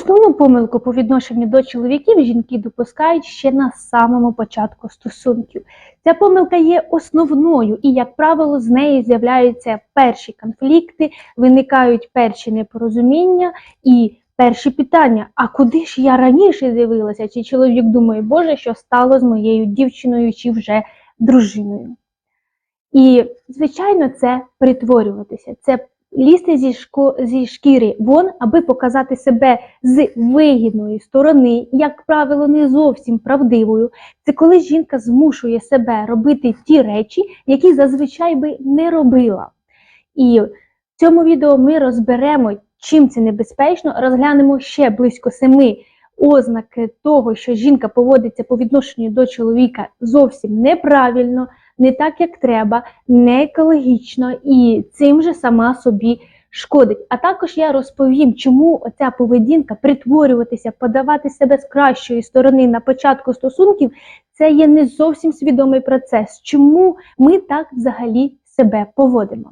Основну помилку по відношенню до чоловіків жінки допускають ще на самому початку стосунків. Ця помилка є основною, і, як правило, з неї з'являються перші конфлікти, виникають перші непорозуміння і перші питання: а куди ж я раніше з'явилася? Чи чоловік думає, Боже, що стало з моєю дівчиною чи вже дружиною? І, звичайно, це притворюватися, це лізти зі, шко... зі шкіри вон, аби показати себе з вигідної сторони, як правило, не зовсім правдивою. Це коли жінка змушує себе робити ті речі, які зазвичай би не робила. І в цьому відео ми розберемо, чим це небезпечно, розглянемо ще близько семи ознаки того, що жінка поводиться по відношенню до чоловіка зовсім неправильно, не так, як треба, не екологічно і цим же сама собі шкодить. А також я розповім, чому ця поведінка притворюватися, подавати себе з кращої сторони на початку стосунків, це є не зовсім свідомий процес. Чому ми так взагалі себе поводимо?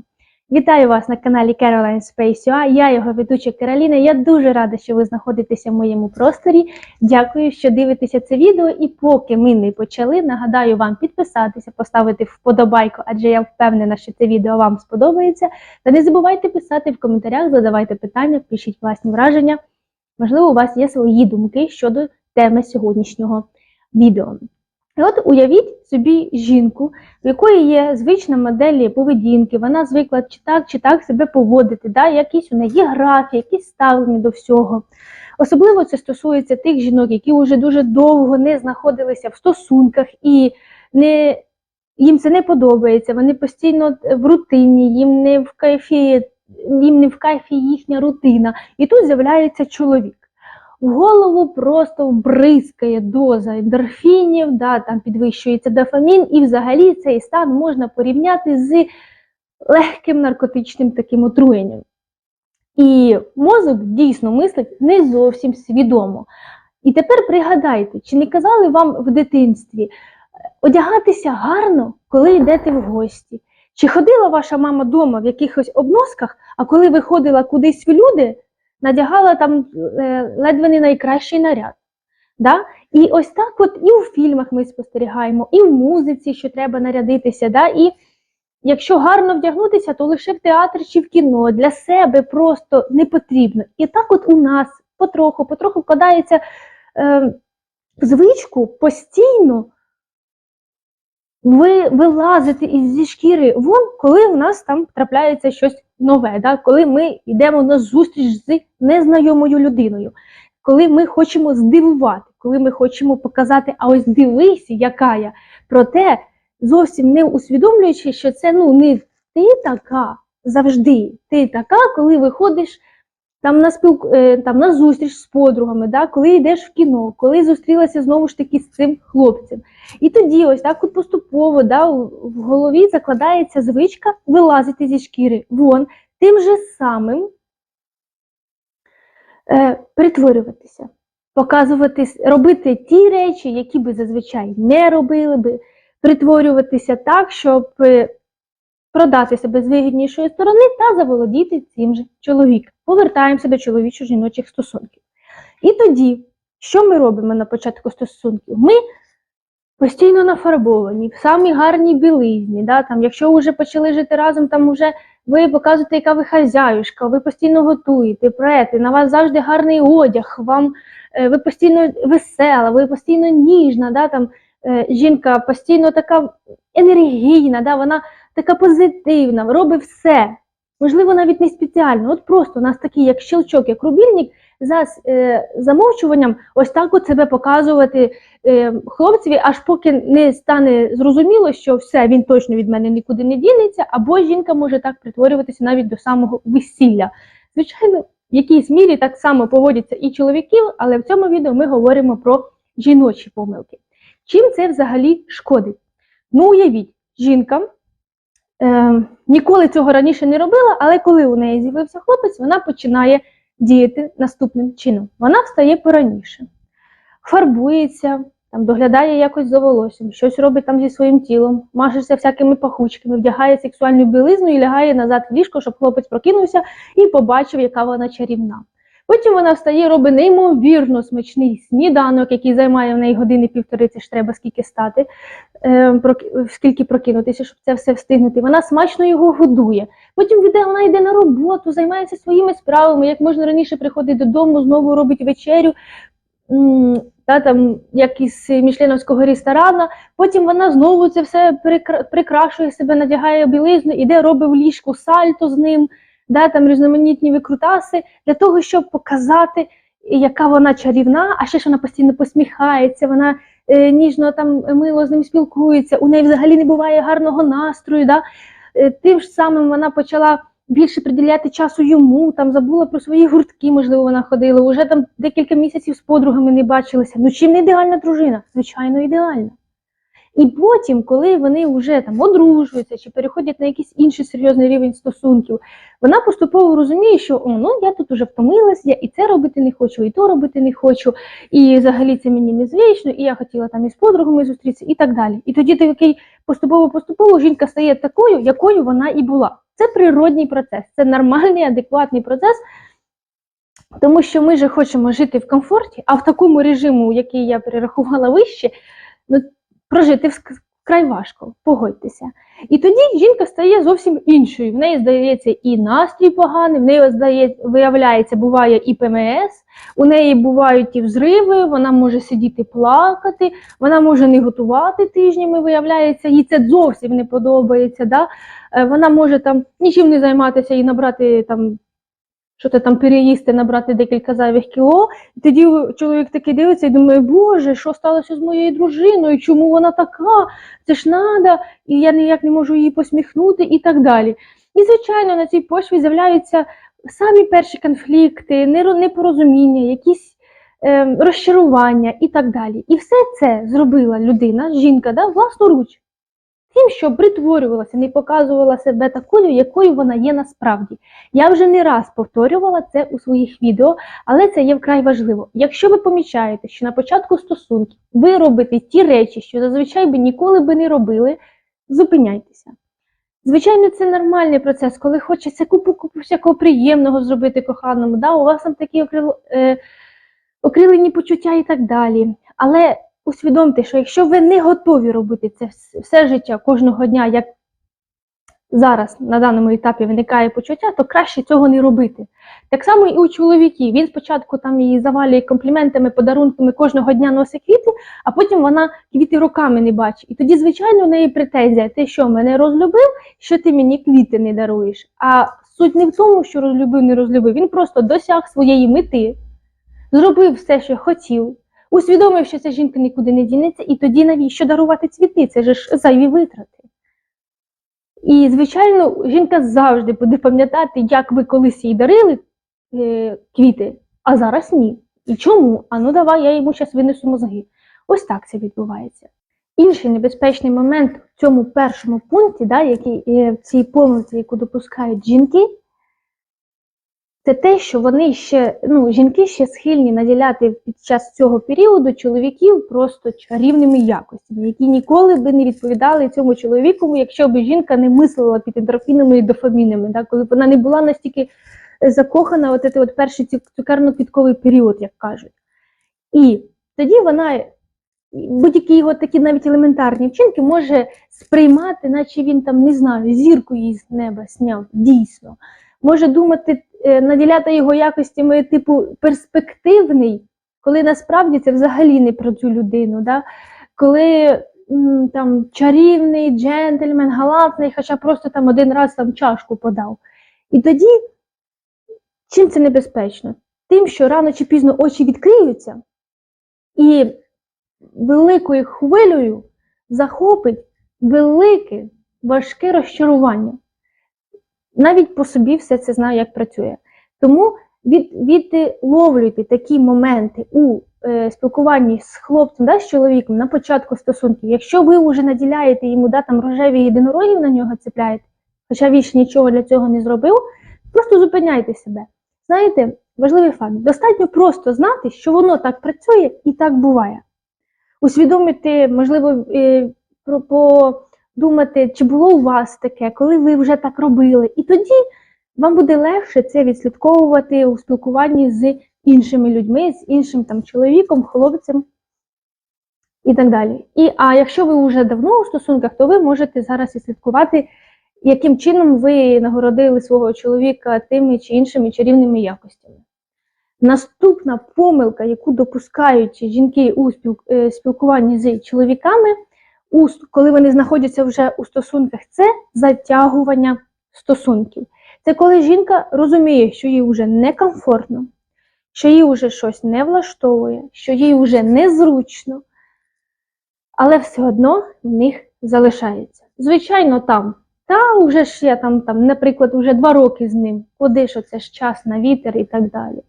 Вітаю вас на каналі Caroline Space UA. Я його ведуча Кароліна. Я дуже рада, що ви знаходитеся в моєму просторі. Дякую, що дивитеся це відео. І поки ми не почали, нагадаю вам підписатися, поставити вподобайку, адже я впевнена, що це відео вам сподобається. Та не забувайте писати в коментарях, задавайте питання, пишіть власні враження. Можливо, у вас є свої думки щодо теми сьогоднішнього відео. І от уявіть собі жінку, в якої є звична модель поведінки, вона звикла чи так, чи так себе поводити, да? якісь у неї графі, якісь ставлення до всього. Особливо це стосується тих жінок, які вже дуже довго не знаходилися в стосунках і не, їм це не подобається, вони постійно в рутині, їм не в кайфі, їм не в кайфі їхня рутина. І тут з'являється чоловік голову просто вбризкає доза ендорфінів, да, там підвищується дофамін, і взагалі цей стан можна порівняти з легким наркотичним таким отруєнням. І мозок дійсно мислить не зовсім свідомо. І тепер пригадайте, чи не казали вам в дитинстві одягатися гарно, коли йдете в гості? Чи ходила ваша мама вдома в якихось обносках, а коли виходила кудись в люди, надягала там е, ледве не найкращий наряд. Да? І ось так от і у фільмах ми спостерігаємо, і в музиці, що треба нарядитися. Да? І якщо гарно вдягнутися, то лише в театрі чи в кіно для себе просто не потрібно. І так от у нас потроху, потроху вкладається е, звичку постійно ви вилазити із зі шкіри вон, коли у нас там трапляється щось нове, да? коли ми йдемо на зустріч з незнайомою людиною, коли ми хочемо здивувати, коли ми хочемо показати, а ось дивись, яка я. Проте зовсім не усвідомлюючи, що це ну не ти така завжди, ти така, коли виходиш там на спілк... Е, там на зустріч з подругами, да, коли йдеш в кіно, коли зустрілася знову ж таки з цим хлопцем. І тоді, ось так от поступово да, в голові закладається звичка вилазити зі шкіри вон, тим же самим е, притворюватися, показувати, робити ті речі, які би зазвичай не робили би, притворюватися так, щоб е, продати себе з вигіднішої сторони та заволодіти цим же чоловіком. Повертаємося до чоловічо-жіночих стосунків. І тоді, що ми робимо на початку стосунків? Ми постійно нафарбовані, в самій гарній білизні. Да? Там, Якщо вже почали жити разом, там вже ви показуєте, яка ви хазяюшка, ви постійно готуєте, прете, на вас завжди гарний одяг, вам, е, ви постійно весела, ви постійно ніжна. Да? Там, е, Жінка постійно така енергійна, да? вона така позитивна, робить все. Можливо, навіть не спеціально. От просто у нас такий, як щелчок, як рубільник, за е, замовчуванням, ось так от себе показувати е, хлопцеві, аж поки не стане зрозуміло, що все, він точно від мене нікуди не дінеться, або жінка може так притворюватися навіть до самого весілля. Звичайно, в якійсь мірі так само поводяться і чоловіків, але в цьому відео ми говоримо про жіночі помилки. Чим це взагалі шкодить? Ну, уявіть, жінка е, ніколи цього раніше не робила, але коли у неї з'явився хлопець, вона починає діяти наступним чином. Вона встає пораніше, фарбується, там, доглядає якось за волоссям, щось робить там зі своїм тілом, мажеться всякими пахучками, вдягає сексуальну білизну і лягає назад в ліжко, щоб хлопець прокинувся і побачив, яка вона чарівна. Потім вона встає, робить неймовірно смачний сніданок, який займає в неї години півтори, це ж треба скільки стати, е, скільки прокинутися, щоб це все встигнути. Вона смачно його годує. Потім віде- вона йде на роботу, займається своїми справами, як можна раніше приходить додому, знову робить вечерю. Та, там, як із мішленовського ресторана, потім вона знову це все прикра- прикрашує себе, надягає білизну, іде, робить в ліжку сальто з ним, да, там різноманітні викрутаси для того, щоб показати, яка вона чарівна, а ще ж вона постійно посміхається, вона е, ніжно там мило з ним спілкується, у неї взагалі не буває гарного настрою. Да? Е, тим ж самим вона почала більше приділяти часу йому, там забула про свої гуртки, можливо, вона ходила, уже там декілька місяців з подругами не бачилися. Ну чим не ідеальна дружина? Звичайно, ідеальна. І потім, коли вони вже там одружуються чи переходять на якийсь інший серйозний рівень стосунків, вона поступово розуміє, що о, ну я тут уже втомилась, я і це робити не хочу, і то робити не хочу, і взагалі це мені незвично, і я хотіла там із подругами зустрітися, і так далі. І тоді такий поступово-поступово жінка стає такою, якою вона і була. Це природній процес, це нормальний, адекватний процес. Тому що ми же хочемо жити в комфорті, а в такому режиму, який я перерахувала вище, ну, прожити вкрай важко, погодьтеся. І тоді жінка стає зовсім іншою. В неї здається і настрій поганий, в неї здається, виявляється, буває і ПМС, у неї бувають і взриви, вона може сидіти плакати, вона може не готувати тижнями, виявляється, їй це зовсім не подобається. Да? Е, Вона може там нічим не займатися і набрати там. Що ти там переїсти, набрати декілька зайвих кіло, і тоді чоловік такий дивиться і думає, Боже, що сталося з моєю дружиною? Чому вона така? Це ж надо, і я ніяк не можу її посміхнути, і так далі. І, звичайно, на цій почві з'являються самі перші конфлікти, непорозуміння, якісь е, розчарування і так далі. І все це зробила людина, жінка, да, власноруч. Тим, що притворювалася, не показувала себе такою, якою вона є насправді. Я вже не раз повторювала це у своїх відео, але це є вкрай важливо. Якщо ви помічаєте, що на початку стосунків ви робите ті речі, що зазвичай би ніколи би не робили, зупиняйтеся. Звичайно, це нормальний процес, коли хочеться купу купу всякого приємного зробити коханому. Да? У вас там такі окрил, е, окрилені почуття і так далі. Але усвідомте, що якщо ви не готові робити це все життя кожного дня, як зараз на даному етапі виникає почуття, то краще цього не робити. Так само і у чоловіків. Він спочатку там її завалює компліментами, подарунками кожного дня носить квіти, а потім вона квіти роками не бачить. І тоді, звичайно, в неї претензія: ти що мене розлюбив, що ти мені квіти не даруєш. А суть не в тому, що розлюбив, не розлюбив. Він просто досяг своєї мети, зробив все, що хотів. Усвідомив, що ця жінка нікуди не дінеться, і тоді навіщо дарувати цвіти? Це ж зайві витрати. І, звичайно, жінка завжди буде пам'ятати, як ви колись їй дарили е, квіти, а зараз ні. І чому? А ну давай, я йому зараз винесу мозги. Ось так це відбувається. Інший небезпечний момент в цьому першому пункті, да, який е, в цій помилці, яку допускають жінки, це те, що вони ще, ну, жінки ще схильні наділяти під час цього періоду чоловіків просто чарівними якостями, які ніколи би не відповідали цьому чоловіку, якщо б жінка не мислила під ендорфінами і дофамінами, да, коли б вона не була настільки е, закохана, от цей от перший цукерно-квітковий період, як кажуть. І тоді вона будь-які його такі навіть елементарні вчинки може сприймати, наче він там не знаю, зірку їй з неба сняв, дійсно. Може думати, е, наділяти його якостями типу перспективний, коли насправді це взагалі не про цю людину. Да? Коли там чарівний джентльмен, галантний, хоча просто там один раз там чашку подав. І тоді чим це небезпечно? Тим, що рано чи пізно очі відкриються, і великою хвилею захопить велике, важке розчарування. Навіть по собі все це знаю, як працює. Тому від, відловлюйте такі моменти у е, спілкуванні з хлопцем, да, з чоловіком на початку стосунків. Якщо ви вже наділяєте йому да, там рожеві єдинорогів на нього цепляєте, хоча він нічого для цього не зробив, просто зупиняйте себе. Знаєте, важливий факт: достатньо просто знати, що воно так працює і так буває. Усвідомити, можливо, е, про подумати, чи було у вас таке, коли ви вже так робили, і тоді вам буде легше це відслідковувати у спілкуванні з іншими людьми, з іншим там чоловіком, хлопцем і так далі. І, а якщо ви вже давно у стосунках, то ви можете зараз відслідкувати, яким чином ви нагородили свого чоловіка тими чи іншими чарівними якостями. Наступна помилка, яку допускають жінки у е, спілкуванні з чоловіками, у коли вони знаходяться вже у стосунках, це затягування стосунків. Це коли жінка розуміє, що їй вже некомфортно, що їй вже щось не влаштовує, що їй вже незручно, але все одно в них залишається. Звичайно, там. Та вже ж я там, там, наприклад, вже два роки з ним, куди ж оце ж час на вітер і так далі.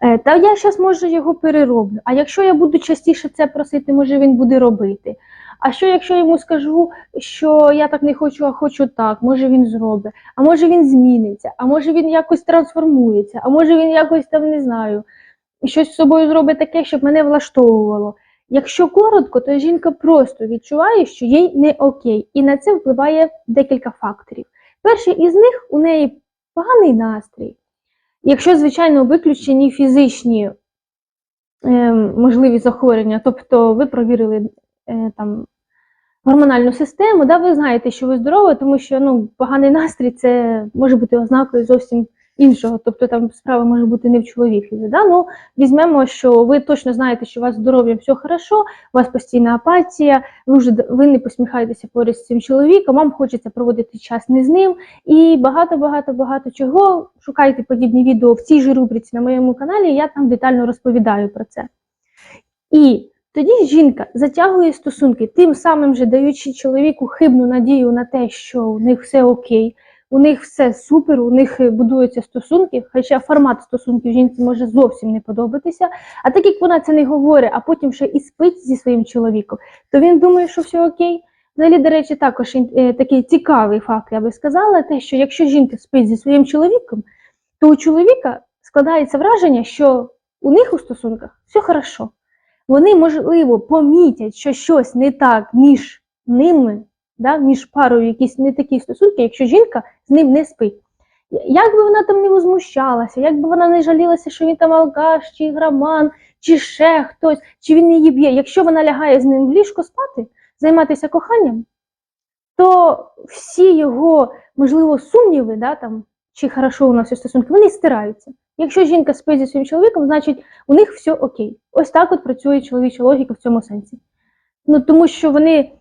Е, Та я зараз може його перероблю. А якщо я буду частіше це просити, може він буде робити. А що якщо йому скажу, що я так не хочу, а хочу так, може він зробить, а може він зміниться, а може він якось трансформується, а може він якось там не знаю, щось з собою зробить таке, щоб мене влаштовувало. Якщо коротко, то жінка просто відчуває, що їй не окей, і на це впливає декілька факторів. Перший із них у неї поганий настрій. Якщо, звичайно, виключені фізичні е, можливі захворювання, тобто ви провірили е, там гормональну систему, да, ви знаєте, що ви здорова, тому що ну, поганий настрій це може бути ознакою зовсім іншого. Тобто там справа може бути не в чоловікові. Да? Ну, візьмемо, що ви точно знаєте, що у вас з здоров'ям все хорошо, у вас постійна апатія, ви вже ви не посміхаєтеся поряд з цим чоловіком, вам хочеться проводити час не з ним. І багато, багато, багато чого. Шукайте подібні відео в цій же рубриці на моєму каналі, я там детально розповідаю про це. І тоді жінка затягує стосунки, тим самим же даючи чоловіку хибну надію на те, що у них все окей, у них все супер, у них е, будуються стосунки, хоча формат стосунків жінці може зовсім не подобатися. А так як вона це не говорить, а потім ще і спить зі своїм чоловіком, то він думає, що все окей. Взагалі, до речі, також е, такий цікавий факт, я би сказала, те, що якщо жінка спить зі своїм чоловіком, то у чоловіка складається враження, що у них у стосунках все хорошо. Вони, можливо, помітять, що щось не так між ними, да, між парою якісь не такі стосунки, якщо жінка з ним не спить. Як би вона там не возмущалася, як би вона не жалілася, що він там алкаш, чи граман, чи ще хтось, чи він її б'є. Якщо вона лягає з ним в ліжко спати, займатися коханням, то всі його, можливо, сумніви, да, там, чи хорошо у нас всі стосунки, вони стираються. Якщо жінка спить зі своїм чоловіком, значить у них все окей. Ось так от працює чоловіча логіка в цьому сенсі. Ну тому що вони,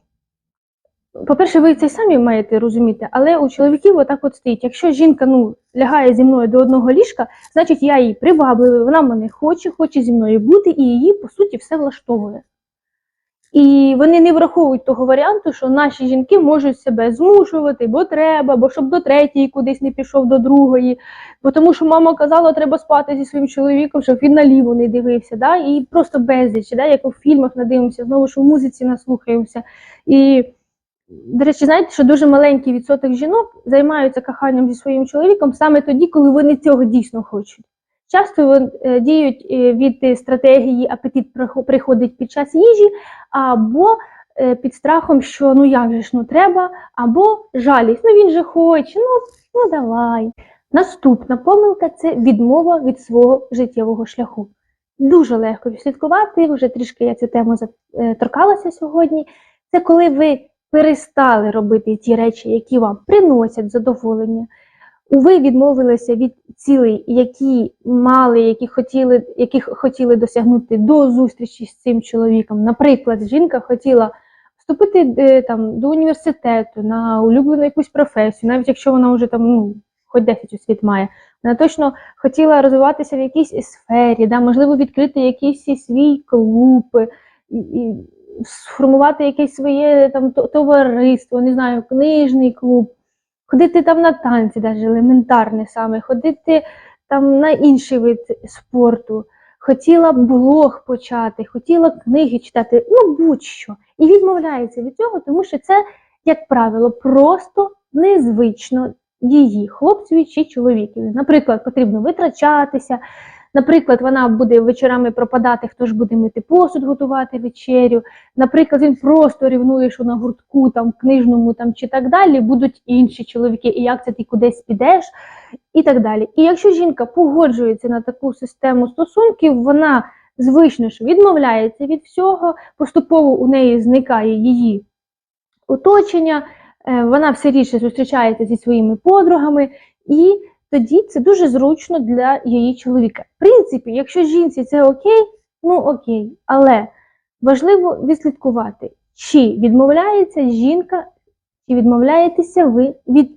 по-перше, ви це самі маєте розуміти, але у чоловіків отак от стоїть. Якщо жінка ну, лягає зі мною до одного ліжка, значить я її привабливий, вона мене хоче, хоче зі мною бути, і її, по суті, все влаштовує. І вони не враховують того варіанту, що наші жінки можуть себе змушувати, бо треба, бо щоб до третьої кудись не пішов до другої, бо тому що мама казала, треба спати зі своїм чоловіком, щоб він наліво не дивився. Да? І просто безліч, да? як у фільмах надивимося, знову ж у музиці наслухаємося. І, до речі, знаєте, що дуже маленький відсоток жінок займаються коханням зі своїм чоловіком саме тоді, коли вони цього дійсно хочуть. Часто е, діють е, від е, стратегії апетит приходить під час їжі, або під страхом, що ну як же ж ну треба, або жалість, ну він же хоче, ну, ну давай. Наступна помилка це відмова від свого життєвого шляху. Дуже легко відслідкувати, вже трішки я цю тему торкалася сьогодні. Це коли ви перестали робити ті речі, які вам приносять задоволення. Ви відмовилися від цілей, які мали, які хотіли, яких хотіли досягнути до зустрічі з цим чоловіком. Наприклад, жінка хотіла вступити е, там до університету на улюблену якусь професію, навіть якщо вона вже там ну, хоч 10 освіт має. Вона точно хотіла розвиватися в якійсь сфері, да, можливо, відкрити якийсь свій клуб, і, і сформувати якесь своє там товариство, не знаю, книжний клуб, ходити там на танці, навіть елементарне саме, ходити там на інший вид спорту. Хотіла блог почати, хотіла книги читати, ну будь-що. І відмовляється від цього, тому що це, як правило, просто незвично її, хлопцеві чи чоловікові. Наприклад, потрібно витрачатися, Наприклад, вона буде вечорами пропадати, хто ж буде мити посуд, готувати вечерю. Наприклад, він просто рівнує, що на гуртку, там, книжному там, чи так далі будуть інші чоловіки, і як це ти кудись підеш, і так далі. І якщо жінка погоджується на таку систему стосунків, вона звично ж відмовляється від всього, поступово у неї зникає її оточення, е, вона все рідше зустрічається зі своїми подругами, і тоді це дуже зручно для її чоловіка. В принципі, якщо жінці це окей, ну окей, але важливо відслідкувати, чи відмовляється жінка, чи відмовляєтеся ви від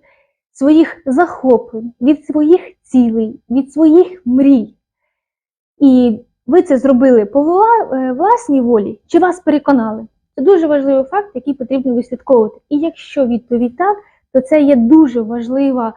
своїх захоплень, від своїх цілей, від своїх мрій. І ви це зробили по е, власній волі, чи вас переконали? Це дуже важливий факт, який потрібно вислідковувати. І якщо відповідь так, то це є дуже важлива,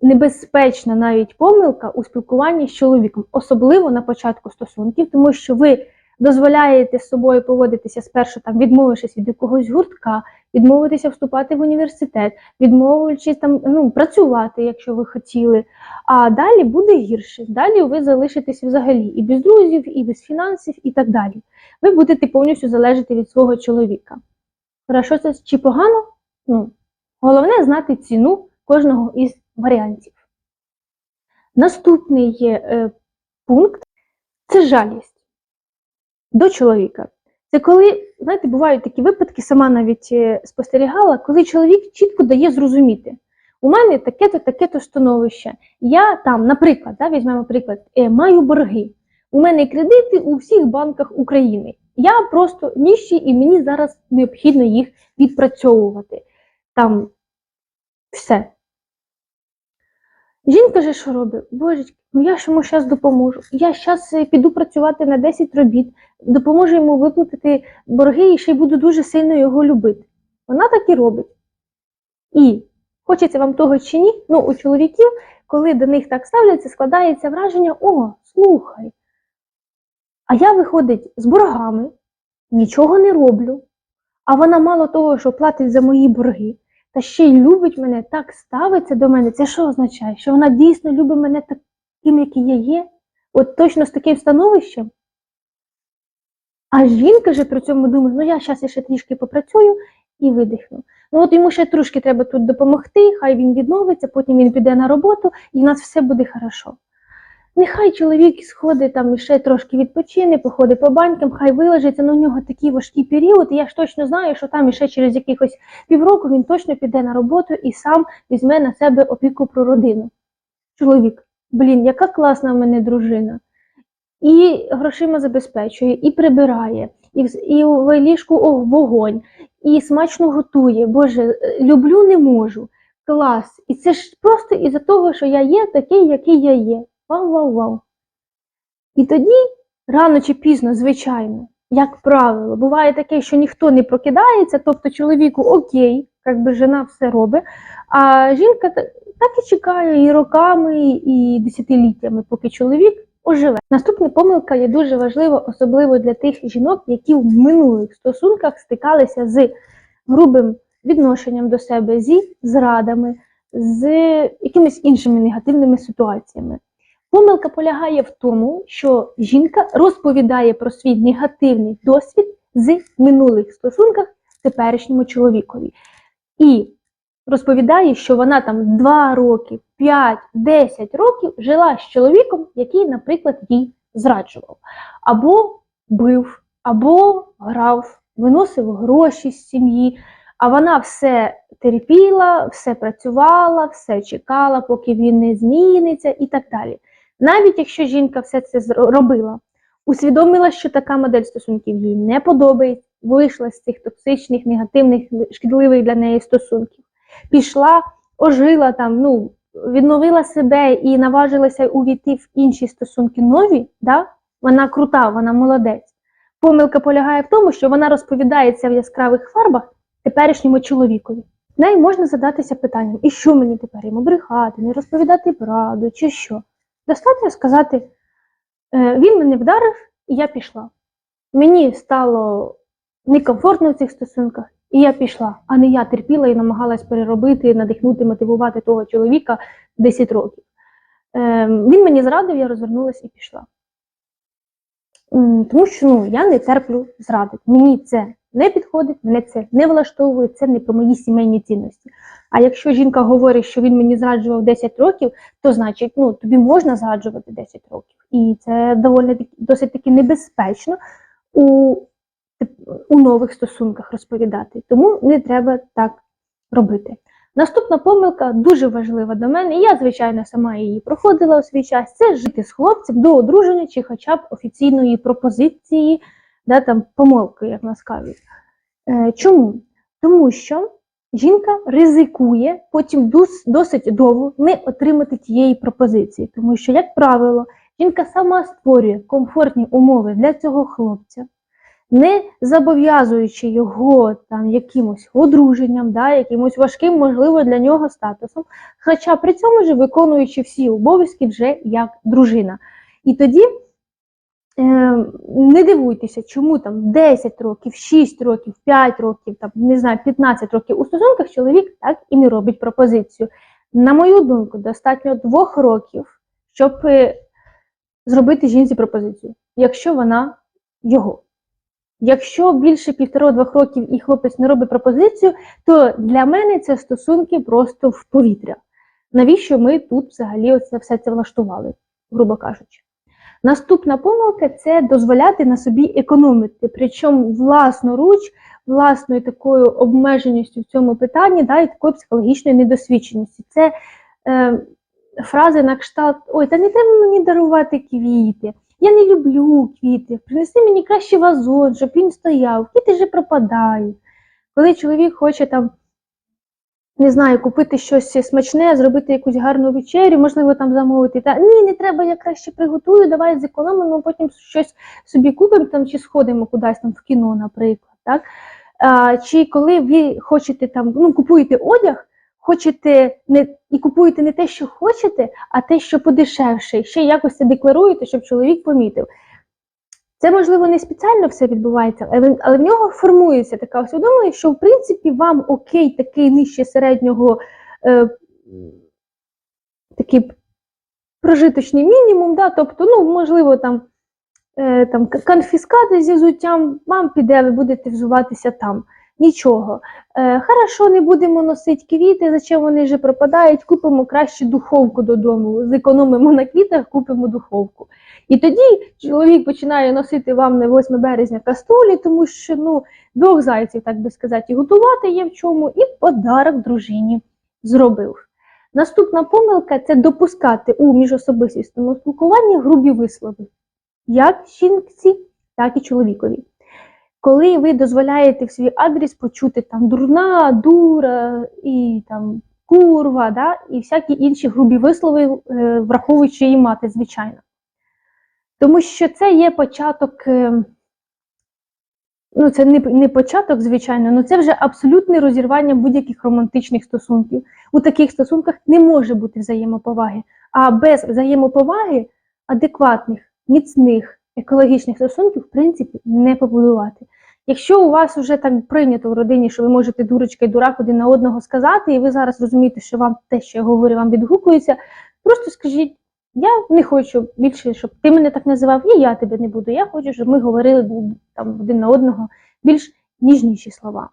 небезпечна навіть помилка у спілкуванні з чоловіком, особливо на початку стосунків, тому що ви дозволяєте з собою поводитися спершу, там відмовившись від якогось гуртка, відмовитися вступати в університет, відмовившись там ну, працювати, якщо ви хотіли. А далі буде гірше. Далі ви залишитесь взагалі і без друзів, і без фінансів, і так далі. Ви будете повністю залежати від свого чоловіка. Хорошо це чи погано? Ну, головне знати ціну кожного із варіантів. Наступний е, пункт це жалість до чоловіка. Це коли, знаєте, бувають такі випадки, сама навіть е, спостерігала, коли чоловік чітко дає зрозуміти. У мене таке-то, таке-то становище. Я там, наприклад, да, візьмемо приклад, е, маю борги. У мене кредити у всіх банках України. Я просто ніщий і мені зараз необхідно їх відпрацьовувати. Там все. Жінка же що робить? Божечки, ну я ж йому зараз допоможу. Я зараз піду працювати на 10 робіт, допоможу йому виплатити борги і ще й буду дуже сильно його любити. Вона так і робить. І хочеться вам того чи ні, ну у чоловіків, коли до них так ставляться, складається враження: о, слухай. А я виходить з боргами, нічого не роблю. А вона мало того, що платить за мої борги, та ще й любить мене, так ставиться до мене. Це що означає? Що вона дійсно любить мене таким, який я є? От точно з таким становищем? А жінка же при цьому думає, ну я зараз ще трішки попрацюю і видихну. Ну от йому ще трошки треба тут допомогти, хай він відновиться, потім він піде на роботу і в нас все буде хорошо. Нехай чоловік сходить там ще трошки відпочине, походить по банькам, хай вилежиться, ну у нього такий важкий період, і я ж точно знаю, що там іще через якихось півроку він точно піде на роботу і сам візьме на себе опіку про родину. Чоловік, блін, яка класна в мене дружина. І грошима забезпечує, і прибирає, і, і в ліжку вогонь, і смачно готує. Боже, люблю, не можу. Клас. І це ж просто із-за того, що я є такий, який я є. Вау-вау-вау. І тоді, рано чи пізно, звичайно, як правило, буває таке, що ніхто не прокидається, тобто чоловіку окей, як би жена все робить, а жінка так і чекає і роками, і десятиліттями, поки чоловік оживе. Наступна помилка є дуже важлива, особливо для тих жінок, які в минулих стосунках стикалися з грубим відношенням до себе, зі зрадами, з якимись іншими негативними ситуаціями. Помилка полягає в тому, що жінка розповідає про свій негативний досвід з минулих стосунках теперішньому чоловікові. І розповідає, що вона там 2 роки, 5, 10 років жила з чоловіком, який, наприклад, їй зраджував, або бив, або грав, виносив гроші з сім'ї. А вона все терпіла, все працювала, все чекала, поки він не зміниться, і так далі. Навіть якщо жінка все це зро- робила, усвідомила, що така модель стосунків їй не подобається, вийшла з цих токсичних, негативних, шкідливих для неї стосунків, пішла, ожила там, ну, відновила себе і наважилася увійти в інші стосунки нові, да? вона крута, вона молодець. Помилка полягає в тому, що вона розповідається в яскравих фарбах теперішньому чоловікові. Неї можна задатися питанням, і що мені тепер йому брехати, не розповідати правду, чи що? Достатньо сказати, «Е, він мене вдарив, і я пішла. Мені стало некомфортно в цих стосунках, і я пішла, а не я терпіла і намагалась переробити, надихнути, мотивувати того чоловіка 10 років. Е, він мені зрадив, я розвернулася і пішла. Тому що ну, я не терплю зради. Мені це не підходить, мене це не влаштовує, це не про мої сімейні цінності. А якщо жінка говорить, що він мені зраджував 10 років, то значить ну, тобі можна зраджувати 10 років. І це доволі досить таки небезпечно у, у нових стосунках розповідати. Тому не треба так робити. Наступна помилка дуже важлива до мене, і я, звичайно, сама її проходила у свій час. Це жити з хлопцем до одруження чи хоча б офіційної пропозиції, да, там, помилки, як нас кажуть. Е, чому? Тому що жінка ризикує потім дос- досить довго не отримати тієї пропозиції. Тому що, як правило, жінка сама створює комфортні умови для цього хлопця не зобов'язуючи його там якимось одруженням, да, якимось важким, можливо, для нього статусом, хоча при цьому ж виконуючи всі обов'язки вже як дружина. І тоді не дивуйтеся, чому там 10 років, 6 років, 5 років, там, не знаю, 15 років у стосунках чоловік так і не робить пропозицію. На мою думку, достатньо двох років, щоб е, зробити жінці пропозицію, якщо вона його. Якщо більше півтора-двох років і хлопець не робить пропозицію, то для мене це стосунки просто в повітря. Навіщо ми тут взагалі оце все це влаштували, грубо кажучи? Наступна помилка це дозволяти на собі економити, причому власноруч, власною такою обмеженістю в цьому питанні, да, і такою психологічною недосвідченістю. Це е, фрази на кшталт: Ой, та не треба мені дарувати квіти. Я не люблю квіти. Принеси мені краще вазон, щоб він стояв. Квіти вже пропадають. Коли чоловік хоче там, не знаю, купити щось смачне, зробити якусь гарну вечерю, можливо, там замовити. Та ні, не треба, я краще приготую, давай зекономимо, потім щось собі купимо там чи сходимо кудись там в кіно, наприклад. Так? А, чи коли ви хочете там, ну, купуєте одяг, хочете не і купуєте не те, що хочете, а те, що подешевше, ще якось це декларуєте, щоб чоловік помітив. Це, можливо, не спеціально все відбувається, але, але в нього формується така усвідомленість, що в принципі вам окей, такий нижче середнього е, такий прожиточний мінімум, да? тобто, ну, можливо, там, е, там конфіскати зі взуттям, вам піде, ви будете взуватися там. Нічого. Е, хорошо, не будемо носити квіти, зачем вони вже пропадають, купимо краще духовку додому, зекономимо на квітах, купимо духовку. І тоді чоловік починає носити вам на 8 березня каструлі, тому що ну, двох зайців, так би сказати, готувати є в чому, і подарок дружині зробив. Наступна помилка це допускати у міжособистісному спілкуванні грубі вислови, як жінці, так і чоловікові. Коли ви дозволяєте в свій адрес почути там дурна, дура і там курва, да, і всякі інші грубі вислови, е, враховуючи її мати, звичайно. Тому що це є початок, е, ну це не, не початок, звичайно, але це вже абсолютне розірвання будь-яких романтичних стосунків. У таких стосунках не може бути взаємоповаги. А без взаємоповаги адекватних, міцних, екологічних стосунків, в принципі, не побудувати. Якщо у вас вже так прийнято в родині, що ви можете дурочка і дурак один на одного сказати, і ви зараз розумієте, що вам те, що я говорю, вам відгукується, просто скажіть. Я не хочу більше, щоб ти мене так називав, і я тебе не буду. Я хочу, щоб ми говорили там один на одного більш ніжніші слова.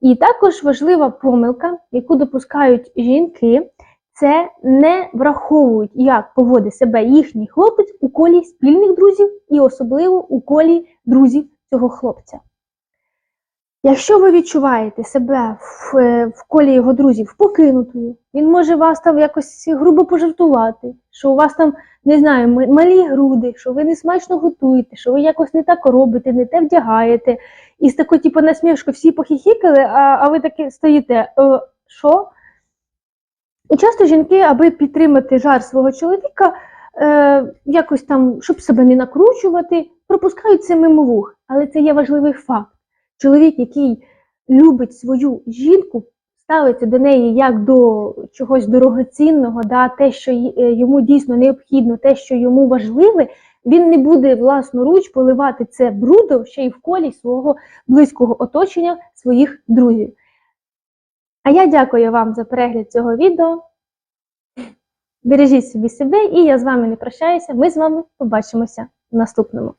І також важлива помилка, яку допускають жінки, це не враховують, як поводить себе їхній хлопець у колі спільних друзів і особливо у колі друзів цього хлопця. Якщо ви відчуваєте себе в, е, в колі його друзів покинутою, він може вас там якось грубо пожартувати, що у вас там, не знаю, малі груди, що ви не смачно готуєте, що ви якось не так робите, не те вдягаєте. І з такою, типу, насмішкою всі похихікали, а, а ви таки стоїте, «Е, що? І часто жінки, аби підтримати жар свого чоловіка, е, якось там, щоб себе не накручувати, пропускають це мимо вух. Але це є важливий факт. Чоловік, який любить свою жінку, ставиться до неї як до чогось дорогоцінного, да, те, що е, йому дійсно необхідно, те, що йому важливе, він не буде власноруч поливати це брудом ще й в колі свого близького оточення, своїх друзів. А я дякую вам за перегляд цього відео. Бережіть собі себе, і я з вами не прощаюся. Ми з вами побачимося в наступному.